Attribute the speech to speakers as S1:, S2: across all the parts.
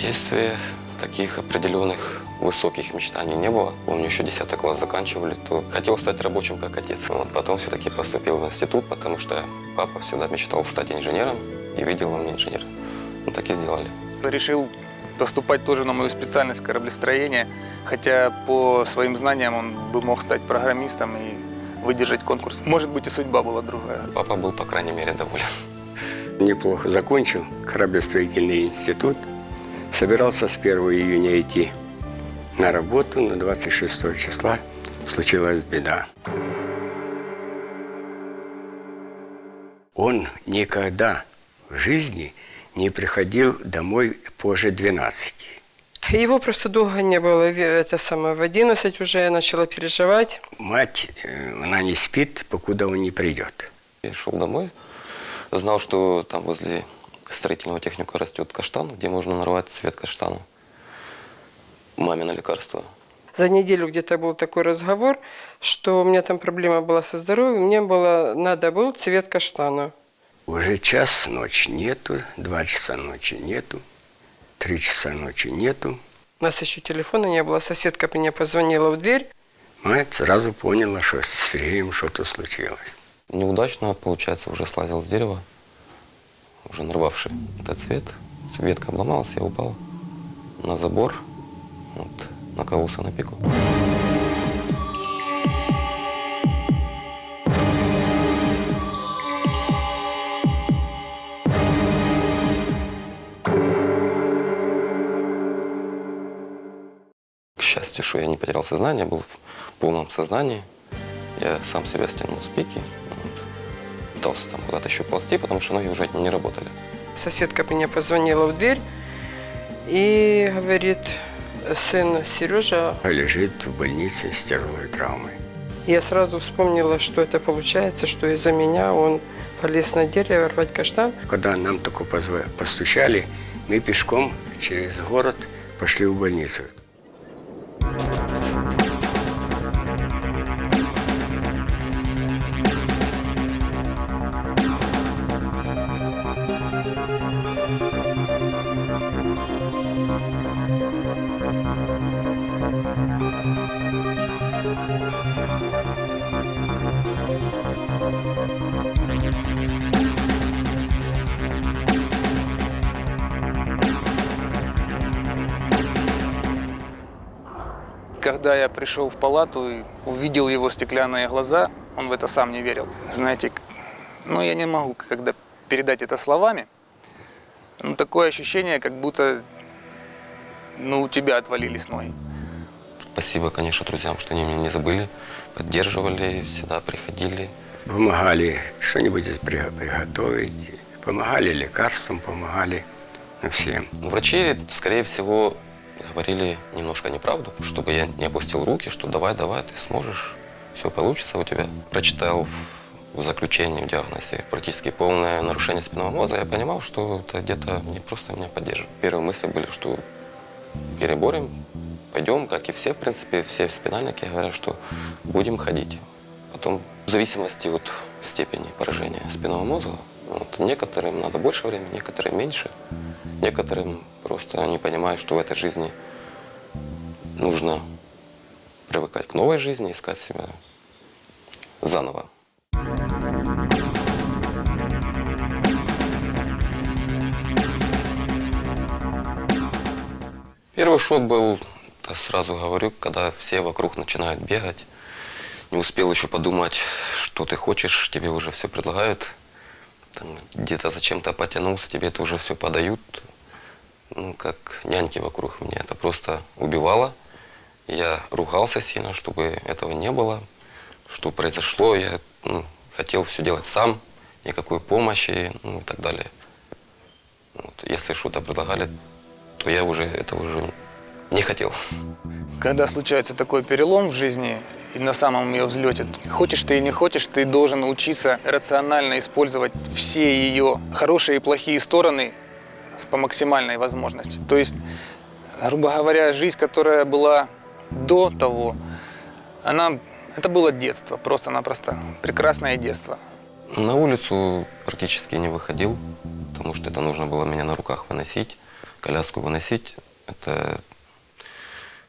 S1: Детстве таких определенных высоких мечтаний не было. Помню, еще 10 класс заканчивали, то хотел стать рабочим, как отец. Вот. Потом все-таки поступил в институт, потому что папа всегда мечтал стать инженером и видел во мне инженера. Ну, так и сделали.
S2: Решил поступать тоже на мою специальность кораблестроения, хотя по своим знаниям он бы мог стать программистом и выдержать конкурс. Может быть, и судьба была другая.
S1: Папа был, по крайней мере, доволен.
S3: Неплохо закончил кораблестроительный институт. Собирался с 1 июня идти на работу, но 26 числа случилась беда. Он никогда в жизни не приходил домой позже 12.
S4: Его просто долго не было. Это самое, в 11 уже я начала переживать.
S3: Мать, э, она не спит, покуда он не придет.
S1: Я шел домой, знал, что там возле строительного техника растет каштан, где можно нарвать цвет каштана. Мамино лекарство.
S4: За неделю где-то был такой разговор, что у меня там проблема была со здоровьем. Мне было, надо был цвет каштана.
S3: Уже час ночи нету, два часа ночи нету, три часа ночи нету.
S4: У нас еще телефона не было. Соседка мне позвонила в дверь.
S3: Мать сразу поняла, что с Сергеем что-то случилось.
S1: Неудачно, получается, уже слазил с дерева, уже нарвавший этот цвет. Ветка обломалась, я упал на забор, вот, накололся на пику. К счастью, что я не потерял сознание, был в полном сознании. Я сам себя стянул с пики. Пытался там куда-то еще ползти, потому что ноги уже не работали.
S4: Соседка мне позвонила в дверь и говорит, сын Сережа,
S3: Лежит в больнице с тяжелой травмой.
S4: я сразу вспомнила, что это получается, что из-за меня он полез на дерево рвать каштан.
S3: Когда нам только постучали, мы пешком через город пошли в больницу.
S2: Пришел в палату и увидел его стеклянные глаза, он в это сам не верил. Знаете, ну я не могу когда передать это словами. Ну, такое ощущение, как будто ну, у тебя отвалились ноги.
S1: Спасибо, конечно, друзьям, что они меня не забыли, поддерживали, всегда приходили.
S3: Помогали что-нибудь при- приготовить, помогали лекарством, помогали всем.
S1: Врачи, скорее всего, говорили немножко неправду, чтобы я не опустил руки, что давай, давай, ты сможешь, все получится у тебя. Прочитал в заключении, в диагнозе практически полное нарушение спинного мозга, я понимал, что это где-то не просто меня поддерживает. Первые мысли были, что переборем, пойдем, как и все, в принципе, все спинальники говорят, что будем ходить. Потом, в зависимости от степени поражения спинного мозга, вот, некоторым надо больше времени, некоторым меньше. Некоторым просто не понимают, что в этой жизни нужно привыкать к новой жизни, искать себя заново. Первый шок был, да сразу говорю, когда все вокруг начинают бегать. Не успел еще подумать, что ты хочешь, тебе уже все предлагают. Где-то зачем-то потянулся, тебе это уже все подают. Ну, как няньки вокруг меня. Это просто убивало. Я ругался сильно, чтобы этого не было. Что произошло, я ну, хотел все делать сам, никакой помощи, ну и так далее. Вот. Если что-то предлагали, то я уже этого уже не хотел.
S2: Когда случается такой перелом в жизни и на самом ее взлете, хочешь ты и не хочешь, ты должен научиться рационально использовать все ее хорошие и плохие стороны по максимальной возможности. То есть, грубо говоря, жизнь, которая была до того, она, это было детство, просто-напросто. Прекрасное детство.
S1: На улицу практически не выходил, потому что это нужно было меня на руках выносить. коляску выносить. Это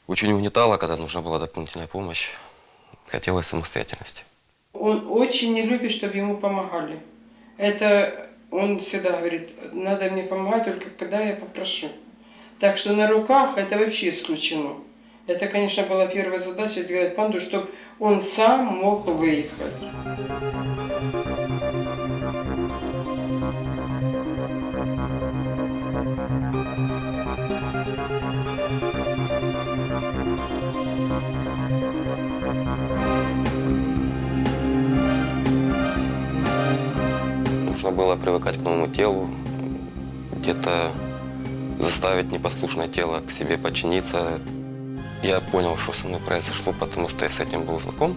S1: очень угнетало, когда нужна была дополнительная помощь. Хотелось самостоятельности.
S4: Он очень не любит, чтобы ему помогали. Это он всегда говорит, надо мне помогать только когда я попрошу. Так что на руках это вообще исключено. Это, конечно, была первая задача сделать панду, чтобы он сам мог выехать.
S1: Нужно было привыкать к новому телу, где-то заставить непослушное тело к себе подчиниться. Я понял, что со мной произошло, потому что я с этим был знаком.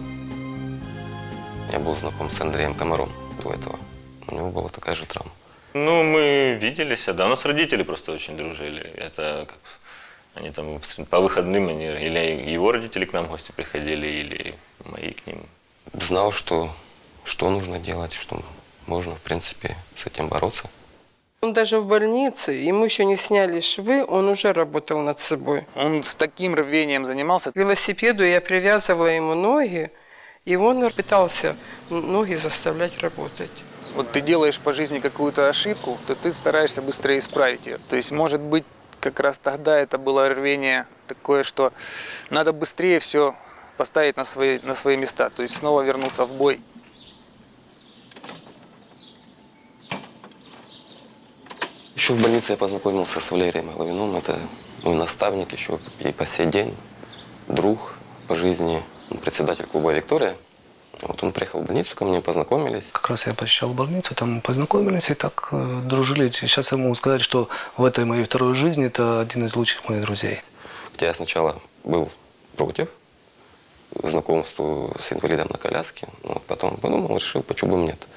S1: Я был знаком с Андреем Комаром до этого. У него была такая же травма.
S5: Ну, мы виделись, да, у нас родители просто очень дружили. Это как они там по выходным, они, или его родители к нам в гости приходили, или мои к ним.
S1: Знал, что, что нужно делать, что можно, в принципе, с этим бороться.
S4: Он даже в больнице, ему еще не сняли швы, он уже работал над собой.
S2: Он с таким рвением занимался.
S4: К велосипеду я привязывала ему ноги, и он пытался ноги заставлять работать.
S2: Вот ты делаешь по жизни какую-то ошибку, то ты стараешься быстрее исправить ее. То есть, может быть, как раз тогда это было рвение такое, что надо быстрее все поставить на свои, на свои места, то есть снова вернуться в бой.
S1: Еще в больнице я познакомился с Валерием Головиным. Это мой наставник еще и по сей день, друг по жизни, он председатель клуба «Виктория». Вот он приехал в больницу ко мне, познакомились.
S6: Как раз я посещал больницу, там познакомились и так э, дружили. Сейчас я могу сказать, что в этой моей второй жизни это один из лучших моих друзей.
S1: Хотя я сначала был против знакомству с инвалидом на коляске, но потом подумал, решил, почему бы нет.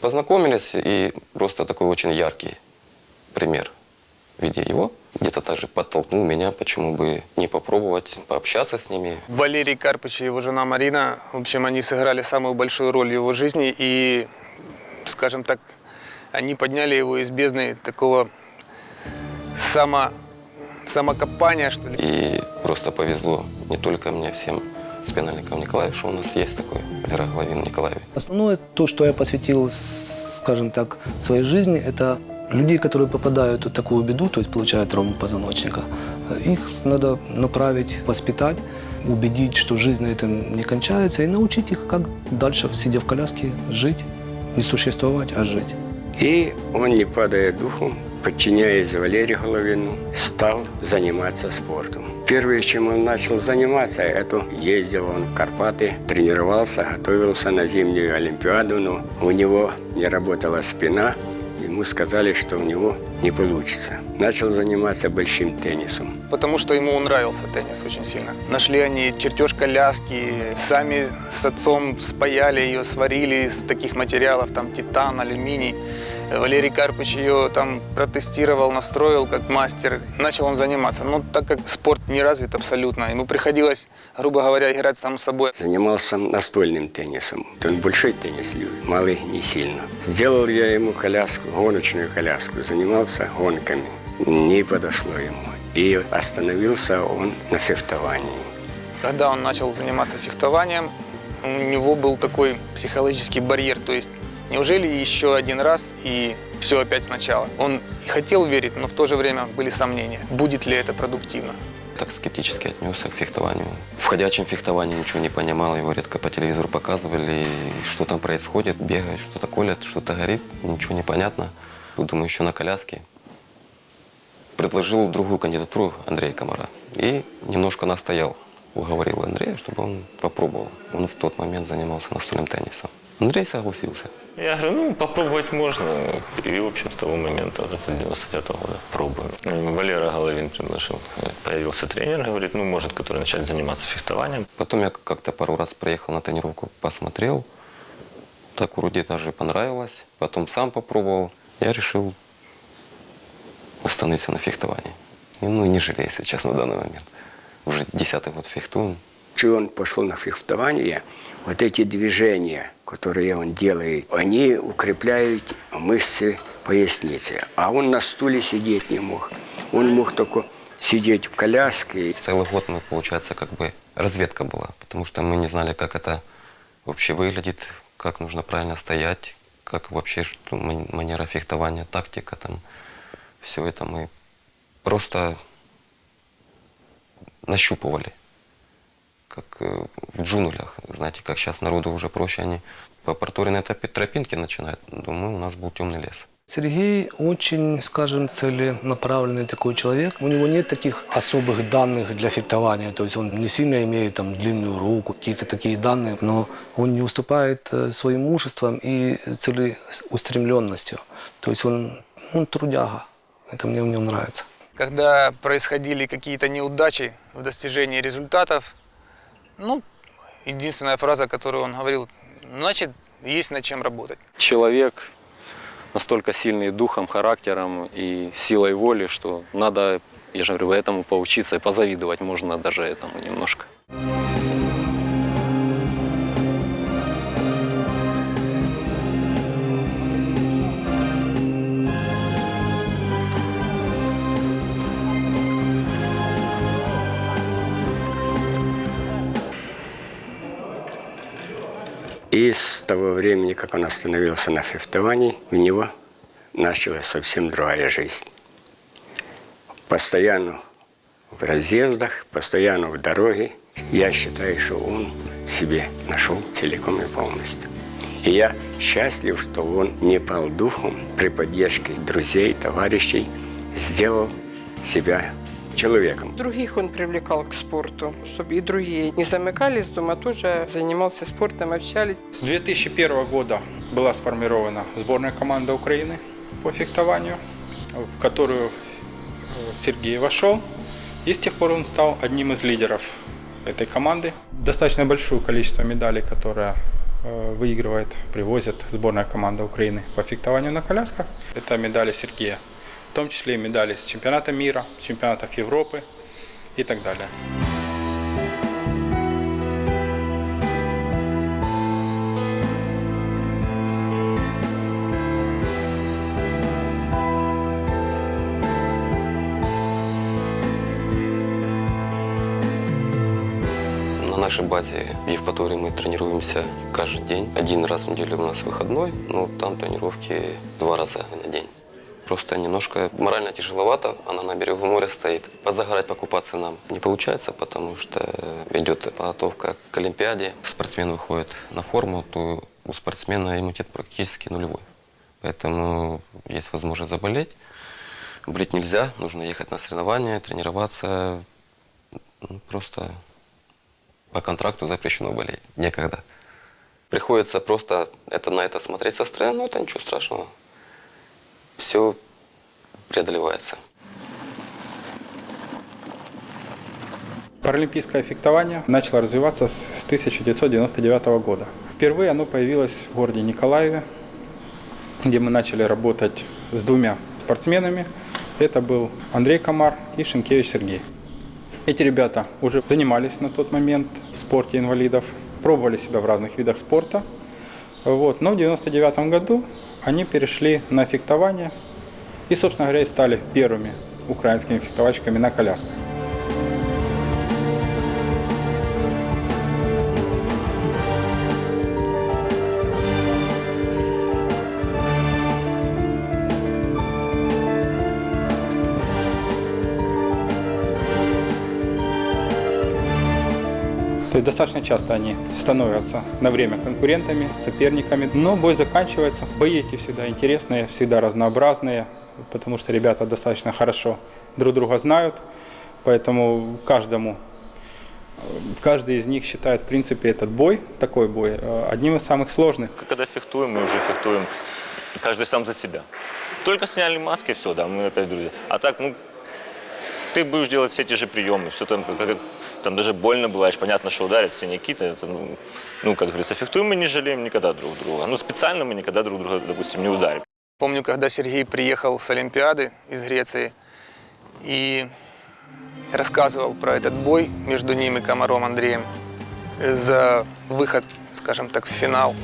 S1: Познакомились, и просто такой очень яркий пример в виде его где-то даже подтолкнул меня, почему бы не попробовать пообщаться с ними.
S2: Валерий Карпыч и его жена Марина, в общем, они сыграли самую большую роль в его жизни, и, скажем так, они подняли его из бездны такого само, самокопания, что ли.
S1: И просто повезло не только мне, всем спинальникам Николаевичу, что у нас есть такой Валера Головин Николаевич.
S6: Основное, то, что я посвятил, скажем так, своей жизни, это людей, которые попадают в такую беду, то есть получают травму позвоночника. Их надо направить, воспитать, убедить, что жизнь на этом не кончается, и научить их, как дальше, сидя в коляске, жить. Не существовать, а жить.
S3: И он, не падая духом, подчиняясь Валерию Головину, стал заниматься спортом. Первое, чем он начал заниматься, это ездил он в Карпаты, тренировался, готовился на зимнюю Олимпиаду, но у него не работала спина, ему сказали, что у него не получится. Начал заниматься большим теннисом.
S2: Потому что ему нравился теннис очень сильно. Нашли они чертеж коляски, сами с отцом спаяли ее, сварили из таких материалов, там титан, алюминий. Валерий Карпыч ее там протестировал, настроил как мастер. Начал он заниматься. Но так как спорт не развит абсолютно, ему приходилось, грубо говоря, играть сам собой.
S3: Занимался настольным теннисом. Он большой теннис любит, малый не сильно. Сделал я ему коляску, гоночную коляску, занимался гонками. Не подошло ему. И остановился он на фехтовании.
S2: Когда он начал заниматься фехтованием, у него был такой психологический барьер. То есть, неужели еще один раз и все опять сначала? Он хотел верить, но в то же время были сомнения, будет ли это продуктивно.
S1: Так скептически отнесся к фехтованию. В ходячем фехтовании ничего не понимал, его редко по телевизору показывали, что там происходит, бегает, что-то колят, что-то горит, ничего не понятно. Думаю, еще на коляске. Предложил другую кандидатуру Андрея Комара и немножко настоял, уговорил Андрея, чтобы он попробовал. Он в тот момент занимался настольным теннисом. Андрей согласился.
S5: Я говорю, ну, попробовать можно. И, в общем, с того момента, вот это 99 года, пробуем. Валера Головин предложил. Появился тренер, говорит, ну, может, который начать заниматься фехтованием.
S1: Потом я как-то пару раз приехал на тренировку, посмотрел. Так вроде даже понравилось. Потом сам попробовал. Я решил остановиться на фехтовании. Ну, не жалею сейчас на данный момент. Уже десятый год фехтуем.
S3: Чего он пошел на фехтование, вот эти движения, которые он делает, они укрепляют мышцы пояснице. А он на стуле сидеть не мог. Он мог только сидеть в коляске.
S1: Целый год мы, получается, как бы разведка была, потому что мы не знали, как это вообще выглядит, как нужно правильно стоять, как вообще что, ман- манера фехтования, тактика там. Все это мы просто нащупывали, как э, в джунглях. Знаете, как сейчас народу уже проще, они по проторенной тропи- тропинке начинают. Думаю, у нас был темный лес.
S6: Сергей очень, скажем, целенаправленный такой человек. У него нет таких особых данных для фехтования. То есть он не сильно имеет там длинную руку, какие-то такие данные, но он не уступает э, своим мужеством и целеустремленностью. То есть он, он трудяга. Это мне в нем нравится.
S2: Когда происходили какие-то неудачи в достижении результатов, ну, единственная фраза, которую он говорил, значит, есть над чем работать.
S7: человек настолько сильный духом, характером и силой воли, что надо, я же говорю, этому поучиться и позавидовать можно даже этому немножко.
S3: И с того времени, как он остановился на фехтовании, у него началась совсем другая жизнь. Постоянно в разъездах, постоянно в дороге. Я считаю, что он себе нашел целиком и полностью. И я счастлив, что он не пал духом при поддержке друзей, товарищей, сделал себя человеком.
S4: Других он привлекал к спорту, чтобы и другие не замыкались дома, тоже занимался спортом, общались.
S8: С 2001 года была сформирована сборная команда Украины по фехтованию, в которую э, Сергей вошел. И с тех пор он стал одним из лидеров этой команды. Достаточно большое количество медалей, которое э, выигрывает, привозит сборная команда Украины по фехтованию на колясках. Это медали Сергея. В том числе и медали с чемпионата мира, чемпионатов Европы и так далее.
S1: На нашей базе в Евпатории мы тренируемся каждый день. Один раз в неделю у нас выходной, но там тренировки два раза на день. Просто немножко морально тяжеловато, она на берегу моря стоит. Позагорать, покупаться нам не получается, потому что идет подготовка к Олимпиаде. Спортсмен выходит на форму, то у спортсмена иммунитет практически нулевой. Поэтому есть возможность заболеть. Болеть нельзя, нужно ехать на соревнования, тренироваться. Ну, Просто по контракту запрещено болеть. Некогда. Приходится просто это, на это смотреть со стороны, но это ничего страшного. Все преодолевается.
S8: Паралимпийское фехтование начало развиваться с 1999 года. Впервые оно появилось в городе Николаеве, где мы начали работать с двумя спортсменами. Это был Андрей Комар и Шенкевич Сергей. Эти ребята уже занимались на тот момент в спорте инвалидов, пробовали себя в разных видах спорта. Вот. Но в 1999 году они перешли на фехтование и, собственно говоря, и стали первыми украинскими фехтовальщиками на колясках. Есть достаточно часто они становятся на время конкурентами, соперниками. Но бой заканчивается. Бои эти всегда интересные, всегда разнообразные, потому что ребята достаточно хорошо друг друга знают. Поэтому каждому, каждый из них считает, в принципе, этот бой, такой бой, э, одним из самых сложных.
S5: Когда фехтуем, мы уже фехтуем каждый сам за себя. Только сняли маски, все, да, мы опять друзья. А так, ну, ты будешь делать все те же приемы, все там, как- там даже больно бываешь, понятно, что ударят синяки, это, ну, ну, как говорится, фехтуем мы не жалеем никогда друг друга. Ну, специально мы никогда друг друга, допустим, не ударим.
S2: Помню, когда Сергей приехал с Олимпиады из Греции и рассказывал про этот бой между ним и Комаром Андреем за выход, скажем так, в финал.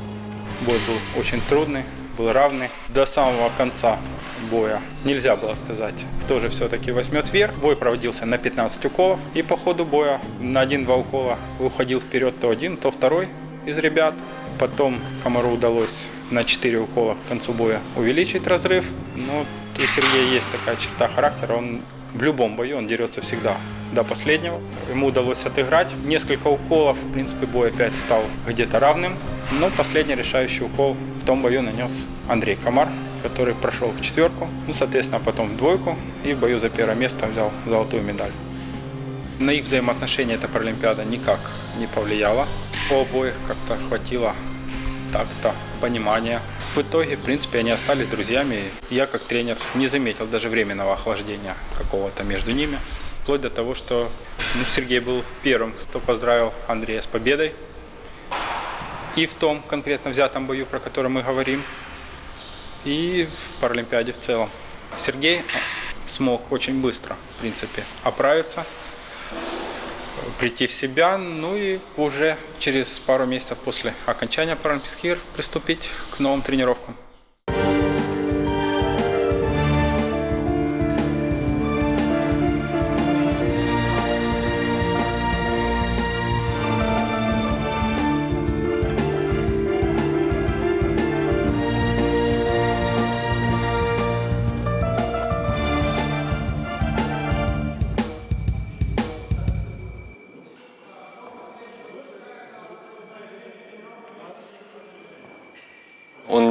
S8: Бой был очень трудный, был равный. До самого конца боя нельзя было сказать, кто же все-таки возьмет верх. Бой проводился на 15 уколов. И по ходу боя на один-два укола уходил вперед то один, то второй из ребят. Потом Комару удалось на 4 укола к концу боя увеличить разрыв. Но у Сергея есть такая черта характера, он в любом бою он дерется всегда до последнего. Ему удалось отыграть. Несколько уколов, в принципе, бой опять стал где-то равным. Но последний решающий укол в том бою нанес Андрей Комар, который прошел в четверку, ну, соответственно, потом в двойку и в бою за первое место взял золотую медаль. На их взаимоотношения эта Паралимпиада никак не повлияла. У обоих как-то хватило так-то, понимания. В итоге, в принципе, они остались друзьями. Я, как тренер, не заметил даже временного охлаждения какого-то между ними. Вплоть до того, что ну, Сергей был первым, кто поздравил Андрея с победой. И в том конкретно взятом бою, про который мы говорим, и в Паралимпиаде в целом. Сергей смог очень быстро, в принципе, оправиться, прийти в себя, ну и уже через пару месяцев после окончания Паралимпийских игр приступить к новым тренировкам.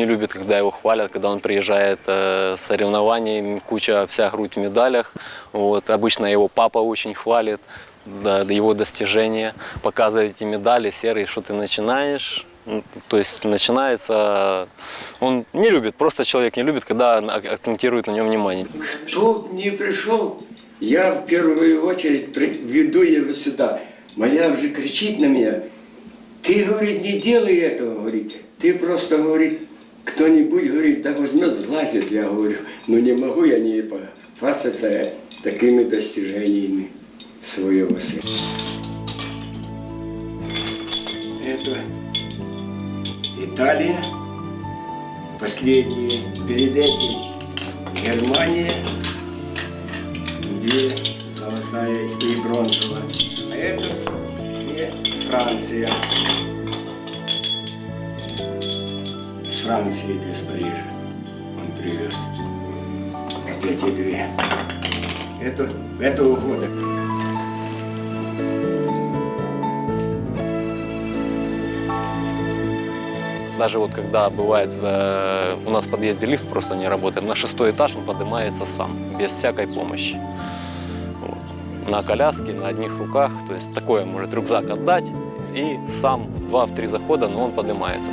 S7: Любит, когда его хвалят, когда он приезжает э, с соревнований, куча вся грудь в медалях. Вот. Обычно его папа очень хвалит, да, его достижения, показывает эти медали, серый, что ты начинаешь. Ну, То есть начинается, он не любит, просто человек не любит, когда ак- акцентирует на нем внимание.
S3: Кто не пришел, я в первую очередь веду его сюда. Моя уже кричит на меня. Ты, говорит, не делай этого, говорит. Ты просто, говорит, кто-нибудь, говорит, да возьмет, сглазит. Я говорю, ну не могу я не похвастаться такими достижениями своего сына. Это Италия, последние, перед этим Германия, две золотая и бронзовая. А это не Франция. Франции или с Парижа он привез. Вот эти две. Это этого года.
S7: Даже вот когда бывает э, у нас в подъезде лифт просто не работает, на шестой этаж он поднимается сам, без всякой помощи. Вот. На коляске, на одних руках, то есть такое может рюкзак отдать и сам в два-три захода, но он поднимается.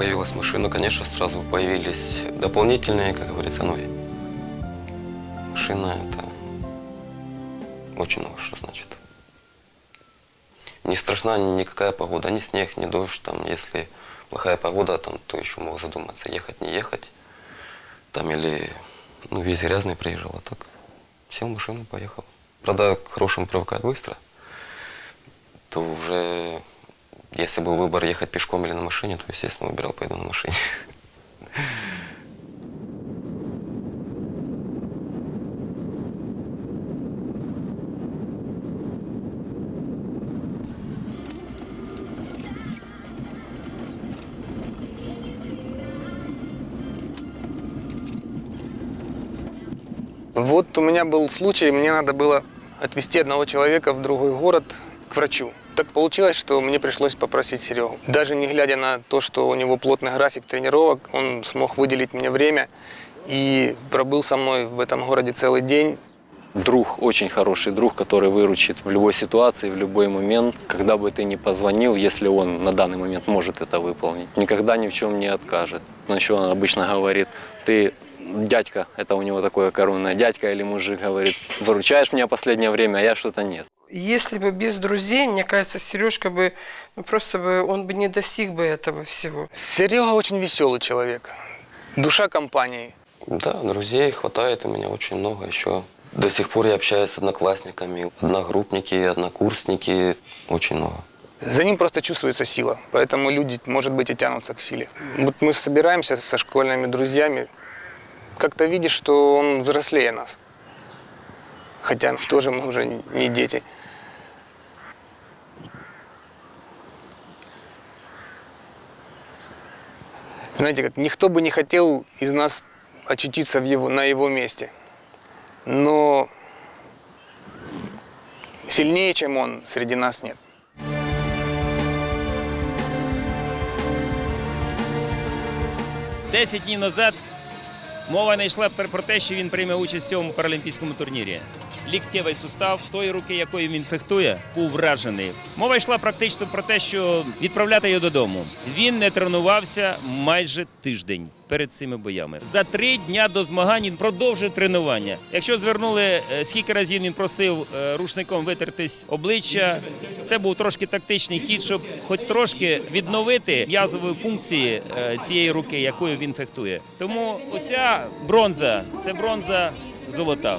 S1: Появилась машина, конечно, сразу появились дополнительные, как говорится, ну, машина это очень много что значит. Не страшна никакая погода, ни снег, ни дождь, там, если плохая погода, там, то еще мог задуматься, ехать, не ехать, там, или, ну, весь грязный приезжал, а так, сел в машину, поехал. Правда, к хорошему привыкать быстро, то уже если был выбор ехать пешком или на машине, то, естественно, выбирал, пойду на машине.
S2: Вот у меня был случай, мне надо было отвезти одного человека в другой город к врачу. Так получилось, что мне пришлось попросить Серегу. Даже не глядя на то, что у него плотный график тренировок, он смог выделить мне время и пробыл со мной в этом городе целый день.
S7: Друг, очень хороший друг, который выручит в любой ситуации, в любой момент, когда бы ты ни позвонил, если он на данный момент может это выполнить. Никогда ни в чем не откажет. Но еще он обычно говорит, ты дядька, это у него такое коронное, дядька или мужик говорит, выручаешь меня последнее время, а я что-то нет.
S4: Если бы без друзей, мне кажется, Сережка бы, ну, просто бы, он бы не достиг бы этого всего.
S2: Серега очень веселый человек. Душа компании.
S1: Да, друзей хватает у меня очень много еще. До сих пор я общаюсь с одноклассниками, одногруппники, однокурсники, очень много.
S2: За ним просто чувствуется сила, поэтому люди, может быть, и тянутся к силе. Вот мы собираемся со школьными друзьями, как-то видишь, что он взрослее нас. Хотя тоже мы уже не дети. Знаете, как никто бы не хотел из нас очутиться в его, на его месте. Но сильнее, чем он, среди нас нет.
S9: Десять днів назад мова не йшла про про те, що він прийме участь в цьому паралімпійському турнірі. Ліктєвий сустав тої руки, якою він фехтує, був вражений. Мова йшла практично про те, що відправляти його додому. Він не тренувався майже тиждень перед цими боями. За три дня до змагань він продовжив тренування. Якщо звернули е, скільки разів він просив е, рушником витертись обличчя, це був трошки тактичний хід, щоб хоч трошки відновити м'язові функції е, цієї руки, якою він фехтує. Тому оця бронза це бронза золота.